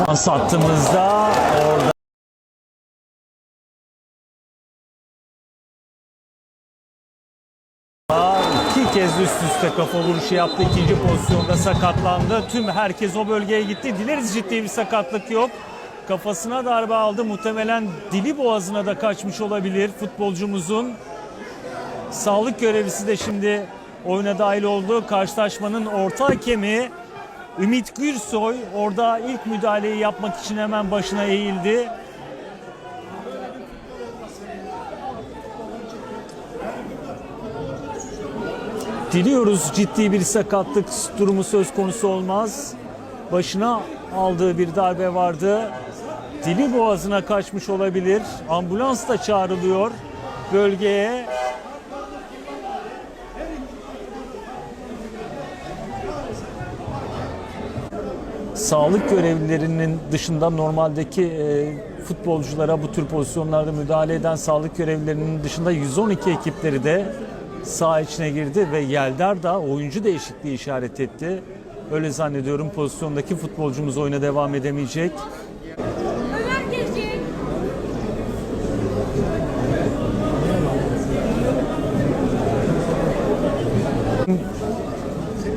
Defans hattımızda orada iki kez üst üste kafa vuruşu yaptı. İkinci pozisyonda sakatlandı. Tüm herkes o bölgeye gitti. Dileriz ciddi bir sakatlık yok. Kafasına darbe aldı. Muhtemelen dili boğazına da kaçmış olabilir futbolcumuzun. Sağlık görevlisi de şimdi oyuna dahil oldu. Karşılaşmanın orta hakemi Ümit Gürsoy orada ilk müdahaleyi yapmak için hemen başına eğildi. Diliyoruz ciddi bir sakatlık durumu söz konusu olmaz. Başına aldığı bir darbe vardı. Dili boğazına kaçmış olabilir. Ambulans da çağrılıyor bölgeye. Sağlık görevlilerinin dışında normaldeki e, futbolculara bu tür pozisyonlarda müdahale eden sağlık görevlilerinin dışında 112 ekipleri de saha içine girdi ve Yeldar da oyuncu değişikliği işaret etti. Öyle zannediyorum pozisyondaki futbolcumuz oyuna devam edemeyecek.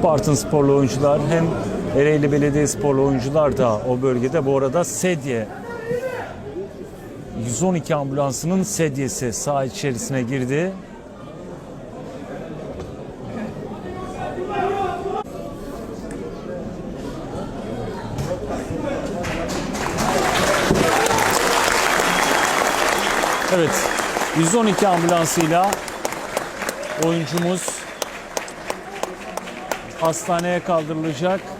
Bartın sporlu oyuncular hem Ereğli Belediye sporlu oyuncular da o bölgede. Bu arada sedye 112 ambulansının sedyesi saha içerisine girdi. Evet, 112 ambulansıyla oyuncumuz hastaneye kaldırılacak.